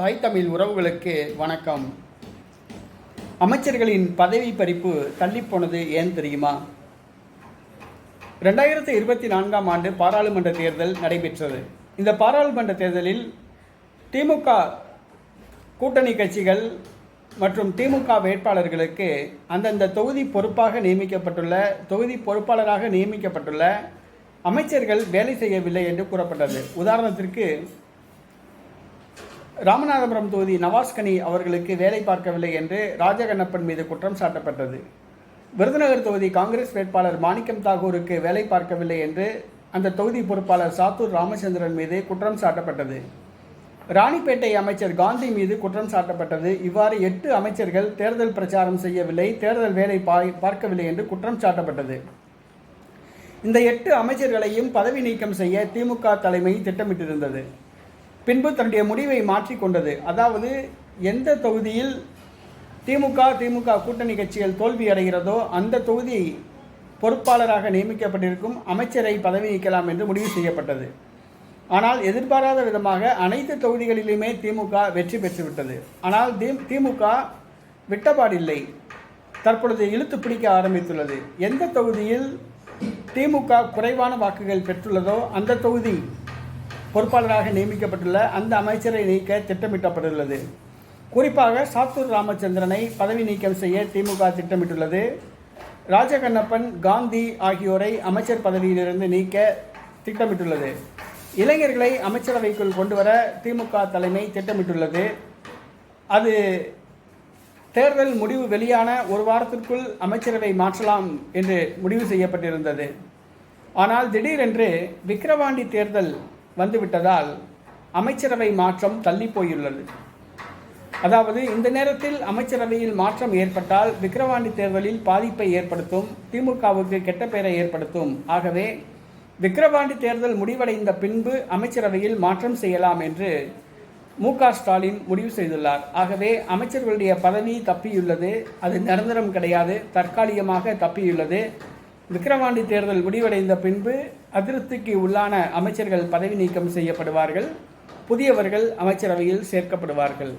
தாய் தமிழ் உறவுகளுக்கு வணக்கம். அமைச்சர்களின் பதவி பறிப்பு தள்ளிப்போனது ஏன் தெரியுமா? ரெண்டாயிரத்தி இருபத்தி நான்காம் ஆண்டு பாராளுமன்ற தேர்தல் நடைபெற்றது. இந்த பாராளுமன்ற தேர்தலில் திமுக கூட்டணி கட்சிகள் மற்றும் திமுக வேட்பாளர்களுக்கு அந்தந்த தொகுதி பொறுப்பாக நியமிக்கப்பட்டுள்ள தொகுதி பொறுப்பாளராக நியமிக்கப்பட்டுள்ள அமைச்சர்கள் வேலை செய்யவில்லை என்று கூறப்பட்டது. உதாரணத்திற்கு ராமநாதபுரம் தொகுதி நவாஸ்கனி அவர்களுக்கு வேலை பார்க்கவில்லை என்று ராஜகண்ணப்பன் மீது குற்றம் சாட்டப்பட்டது. விருதுநகர் தொகுதி காங்கிரஸ் வேட்பாளர் மாணிக்கம் தாகூருக்கு வேலை பார்க்கவில்லை என்று அந்த தொகுதி பொறுப்பாளர் சாத்தூர் ராமச்சந்திரன் மீது குற்றம் சாட்டப்பட்டது. ராணிப்பேட்டை அமைச்சர் காந்தி மீது குற்றம் சாட்டப்பட்டது. இவ்வாறு எட்டு அமைச்சர்கள் தேர்தல் பிரச்சாரம் செய்யவில்லை தேர்தல் வேலை பார்க்கவில்லை என்று குற்றம் சாட்டப்பட்டது. இந்த எட்டு அமைச்சர்களையும் பதவி நீக்கம் செய்ய திமுக தலைமை திட்டமிட்டிருந்தது. பின்பு தன்னுடைய முடிவை மாற்றிக்கொண்டது. அதாவது எந்த தொகுதியில் திமுக திமுக கூட்டணி கட்சிகள் தோல்வி அடைகிறதோ அந்த தொகுதி பொறுப்பாளராக நியமிக்கப்பட்டிருக்கும் அமைச்சரை பதவி நீக்கலாம் என்று முடிவு செய்யப்பட்டது. ஆனால் எதிர்பாராத விதமாக அனைத்து தொகுதிகளிலுமே திமுக வெற்றி பெற்றுவிட்டது. ஆனால் தி- திமுக விட்டபாடில்லை. தற்பொழுது இழுத்து பிடிக்க ஆரம்பித்துள்ளது. எந்த தொகுதியில் திமுக குறைவான வாக்குகள் பெற்றுள்ளதோ அந்த தொகுதி பொறுப்பாளராக நியமிக்கப்பட்டுள்ள அந்த அமைச்சரை நீக்க திட்டமிட்டப்பட்டுள்ளது. குறிப்பாக சாத்தூர் ராமச்சந்திரனை பதவி நீக்கம் செய்ய திமுக திட்டமிட்டுள்ளது. ராஜகண்ணப்பன் காந்தி ஆகியோரை அமைச்சர் பதவியிலிருந்து நீக்க திட்டமிட்டுள்ளது. இளைஞர்களை அமைச்சரவைக்குள் கொண்டுவர திமுக தலைமை திட்டமிட்டுள்ளது. அது தேர்தல் முடிவு வெளியான ஒரு வாரத்திற்குள் அமைச்சரவை மாற்றலாம் என்று முடிவு செய்யப்பட்டிருந்தது. ஆனால் திடீரென்று விக்கிரவாண்டி தேர்தல் வந்துவிட்டதால் அமைச்சரவை மாற்றம் தள்ளி போயுள்ளது அதாவது இந்த நேரத்தில் அமைச்சரவையில் மாற்றம் ஏற்பட்டால் விக்கிரவாண்டி தேர்தலில் பாதிப்பை ஏற்படுத்தும் திமுகவுக்கு கெட்ட பெயரை ஏற்படுத்தும். ஆகவே விக்கிரவாண்டி தேர்தல் முடிவடைந்த பின்பு அமைச்சரவையில் மாற்றம் செய்யலாம் என்று மு ஸ்டாலின் முடிவு செய்துள்ளார். ஆகவே அமைச்சர்களுடைய பதவி தப்பியுள்ளது. அது நிரந்தரம் கிடையாது. தற்காலிகமாக தப்பியுள்ளது. விக்கிரவாண்டி தேர்தல் முடிவடைந்த பின்பு அதிருப்திக்கு உள்ளான அமைச்சர்கள் பதவி நீக்கம் செய்யப்படுவார்கள். புதியவர்கள் அமைச்சரவையில் சேர்க்கப்படுவார்கள்.